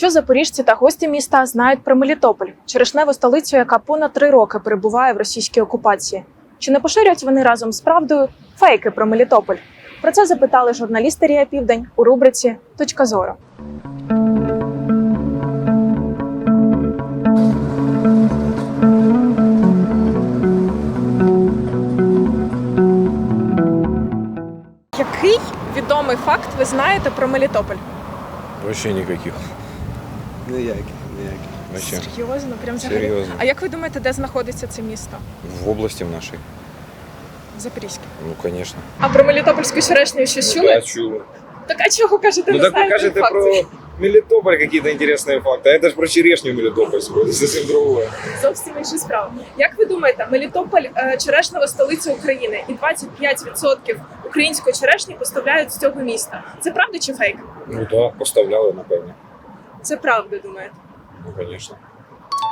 Що запоріжці та гості міста знають про Мелітополь, черешневу столицю, яка понад три роки перебуває в російській окупації? Чи не поширюють вони разом з правдою фейки про Мелітополь? Про це запитали журналісти Рія Південь у рубриці Точка зору. Який відомий факт ви знаєте про Мелітополь? Вообще никаких. Ніяких, ніяких. Вообще. Серйозно, прям взагалі. Серйозно. А як ви думаєте, де знаходиться це місто? В области в нашей. В Запорізькій. Ну, конечно. А про Мелітопольську черешню щось чули? Да, чули. Так а чого кажете, Ну не так вы знаєте кажете фактів? про Мелитополь какие-то интересные факты, а это же про черешню Мелитопольскую, это совсем другое. Зовсім інша справа. Як ви думаєте, Мелітополь е, черешнева столиця України, і 25% української черешні поставляють з цього міста. Це правда чи фейк? Ну да, поставляли, напевно. Це правда, думаєте? Ну, конечно.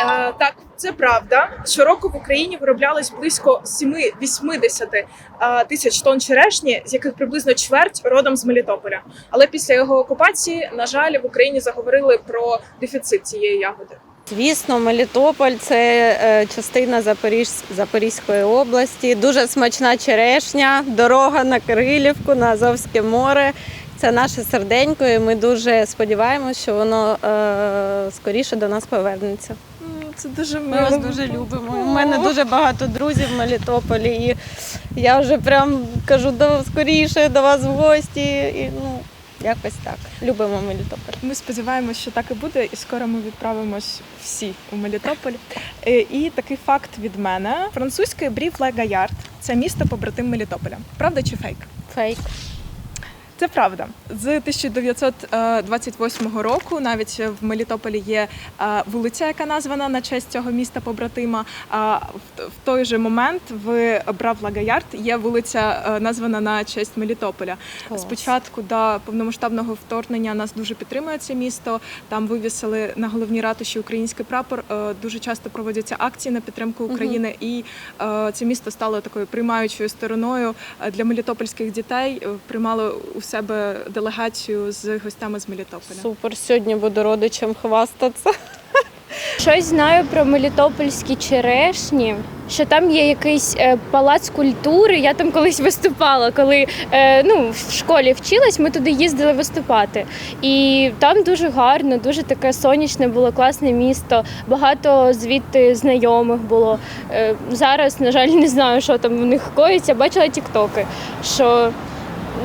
Е, так, це правда. Щороку в Україні вироблялось близько 7-80 е, тисяч тонн черешні, з яких приблизно чверть родом з Мелітополя. Але після його окупації, на жаль, в Україні заговорили про дефіцит цієї ягоди. Звісно, Мелітополь це е, частина Запоріж... Запорізької області. Дуже смачна черешня, дорога на Кирилівку, на Азовське море. Це наше серденько, і ми дуже сподіваємося, що воно е, скоріше до нас повернеться. Це дуже Ми вас дуже любимо. У мене дуже багато друзів в Мелітополі, і я вже прям кажу до скоріше до вас в гості. І, ну, якось так. Любимо Мелітополь. Ми сподіваємося, що так і буде, і скоро ми відправимось всі у Мелітополь. Е, І такий факт від мене: французьке брів Ле Гаярд це місто побратим Мелітополя. Правда чи фейк? Фейк. Це правда. З 1928 року навіть в Мелітополі є е, вулиця, яка названа на честь цього міста побратима. А в- той же момент в Брав Лагаярд є вулиця, е, названа на честь Мелітополя. Клас. Спочатку до повномасштабного вторгнення нас дуже підтримує це місто. Там вивісили на головній ратуші український прапор. Е, Дуже часто проводяться акції на підтримку України, і е, це місто стало такою приймаючою стороною е, для мелітопольських дітей. Е, Приймало у себе делегацію з гостями з Мелітополя. Супер, сьогодні буду родичам хвастатися. Щось знаю про мелітопольські черешні. Що там є якийсь е, палац культури. Я там колись виступала, коли е, ну, в школі вчилась, ми туди їздили виступати. І там дуже гарно, дуже таке сонячне було, класне місто. Багато звідти знайомих було. Е, зараз, на жаль, не знаю, що там в них коїться. Бачила тіктоки, що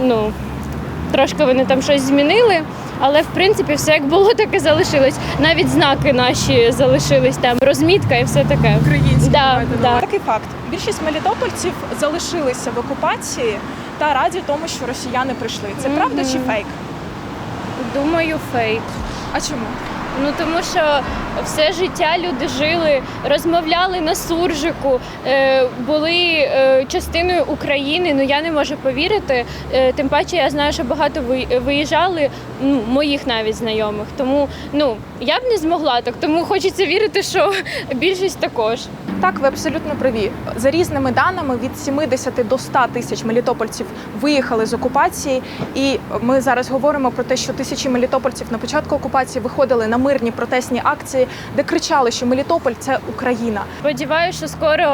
ну, трошки вони там щось змінили. Але в принципі все як було, так і залишилось. Навіть знаки наші залишились там, розмітка і все таке. Українські Да, да. такий факт. Більшість мелітопольців залишилися в окупації та раді тому, що росіяни прийшли. Це правда чи фейк? Думаю, фейк. А чому? Ну тому що все життя люди жили, розмовляли на суржику, е, були е, частиною України. Ну я не можу повірити. Е, тим паче я знаю, що багато ви- виїжджали, ну, моїх навіть знайомих. Тому ну я б не змогла так. Тому хочеться вірити, що більшість також. Так, ви абсолютно праві. За різними даними, від 70 до 100 тисяч мелітопольців виїхали з окупації, і ми зараз говоримо про те, що тисячі мелітопольців на початку окупації виходили на мирні протестні акції, де кричали, що Мелітополь це Україна. Сподіваюся, що скоро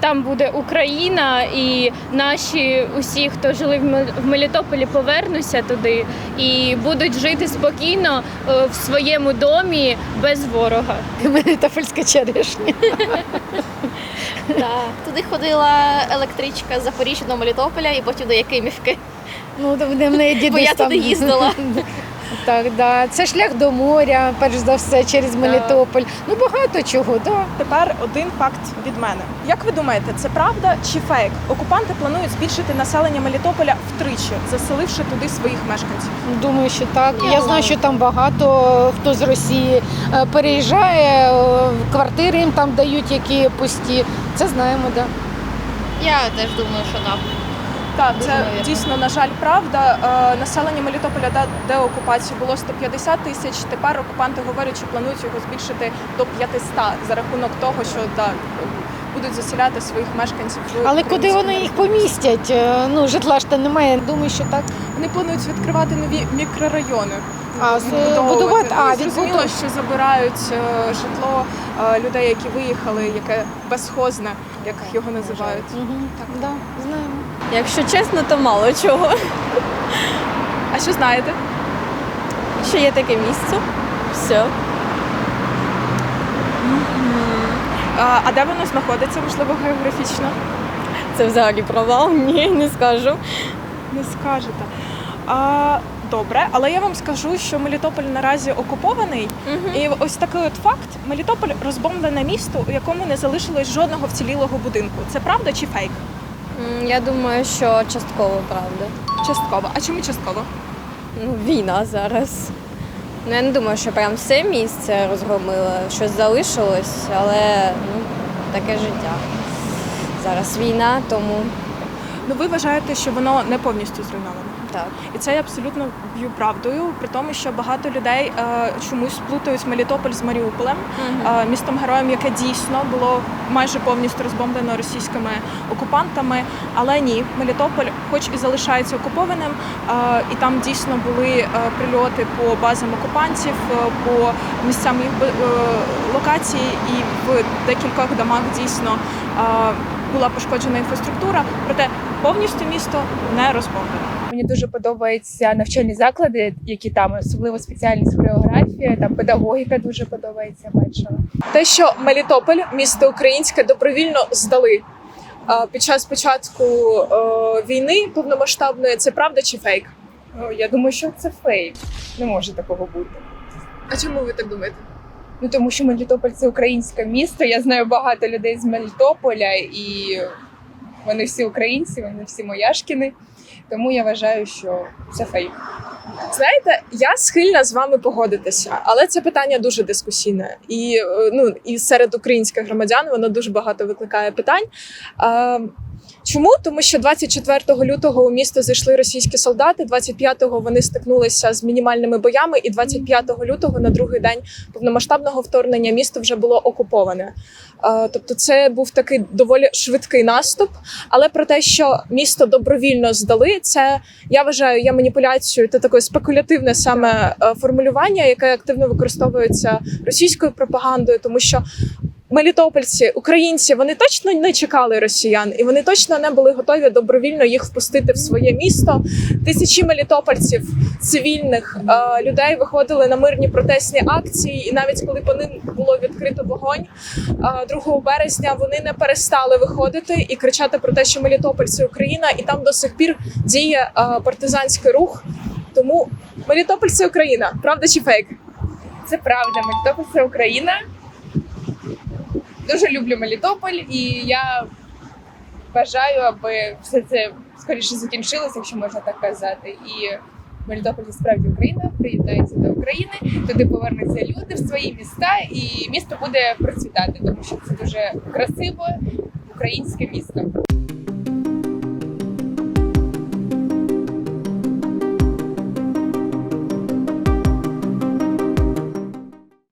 там буде Україна, і наші усі, хто жили в Мел- Мелітополі, повернуться туди і будуть жити спокійно е, в своєму домі без ворога. Мелітопольська черешня. Так. Туди ходила електричка з Запоріжжя до Мелітополя і потім до Якимівки. Ну, то в неї дідусь Бо я там. туди їздила. Так, да. Це шлях до моря, перш за все, через Мелітополь. Ну багато чого, да. Тепер один факт від мене. Як ви думаєте, це правда чи фейк? Окупанти планують збільшити населення Мелітополя втричі, заселивши туди своїх мешканців. Думаю, що так. Я знаю, що там багато хто з Росії е, переїжджає, е, квартири їм там дають, які пусті. Це знаємо, так. Да. Я теж думаю, що так. Так, це навірно. дійсно на жаль правда. Е, Населення Мелітополя та де окупації було 150 тисяч. Тепер окупанти говорять, що планують його збільшити до 500 за рахунок того, що так будуть заселяти своїх мешканців. Але куди вони їх помістять? Е, Ну, житла ж та немає. Думаю, що так. Вони планують відкривати нові мікрорайони. А, будувати, а, зрозуміло, що забирають е, житло е, людей, які виїхали, яке безхозне, як його називають. Мгм, Так, да, знаємо. Якщо чесно, то мало чого. А що знаєте? Що є таке місце? Все. А, а де воно знаходиться, можливо, географічно? Це взагалі провал? Ні, не скажу. Не скажете. А, добре, але я вам скажу, що Мелітополь наразі окупований. І ось такий от факт: Мелітополь розбомблене місто, у якому не залишилось жодного вцілілого будинку. Це правда чи фейк? Я думаю, що частково правда. Частково. А чому частково? Ну, війна зараз. Ну, я не думаю, що прям все місце розгромило. Щось залишилось, але ну, таке життя. Зараз війна, тому Ну ви вважаєте, що воно не повністю зруйноване? Так. І це я абсолютно б'ю правдою, при тому, що багато людей е, чомусь плутають Мелітополь з Маріуполем, е, містом героєм, яке дійсно було майже повністю розбомблено російськими окупантами. Але ні, Мелітополь, хоч і залишається окупованим, е, і там дійсно були е, прильоти по базам окупантів, е, по місцям їх е, локації, і в декількох домах дійсно е, була пошкоджена інфраструктура. Проте повністю місто не розбомблене. Мені дуже подобаються навчальні заклади, які там особливо спеціальність хореографія, там педагогіка дуже подобається. Бачила. Те, що Мелітополь, місто українське, добровільно здали під час початку е, війни повномасштабної, це правда чи фейк? Ну, я думаю, що це фейк. Не може такого бути. А чому ви так думаєте? Ну тому що Мелітополь це українське місто. Я знаю багато людей з Мелітополя, і вони всі українці, вони всі мояшкіни. Тому я вважаю, що це фейк. Знаєте, я схильна з вами погодитися, але це питання дуже дискусійне. І е, ну і серед українських громадян воно дуже багато викликає питань. Чому? Тому що 24 лютого у місто зайшли російські солдати. 25-го вони стикнулися з мінімальними боями, і 25 лютого, на другий день повномасштабного вторгнення, місто вже було окуповане. Е, Тобто, це був такий доволі швидкий наступ. Але про те, що місто добровільно здали, це я вважаю, є маніпуляцією та таке спекулятивне саме е, формулювання, яке активно використовується російською пропагандою, тому що. Мелітопольці, українці, вони точно не чекали росіян, і вони точно не були готові добровільно їх впустити в своє місто. Тисячі мелітопольців, цивільних е, людей виходили на мирні протестні акції, і навіть коли по ним було відкрито вогонь е, 2 березня, вони не перестали виходити і кричати про те, що Мелітополь це Україна, і там до сих пір діє е, партизанський рух. Тому Мелітополь це Україна, правда чи фейк? Це правда. Мелітополь це Україна. Дуже люблю Мелітополь, і я бажаю, аби все це скоріше закінчилося, якщо можна так казати. І Мелітополь справді Україна, приєднається до України, туди повернуться люди в свої міста, і місто буде процвітати, тому що це дуже красиве українське місто.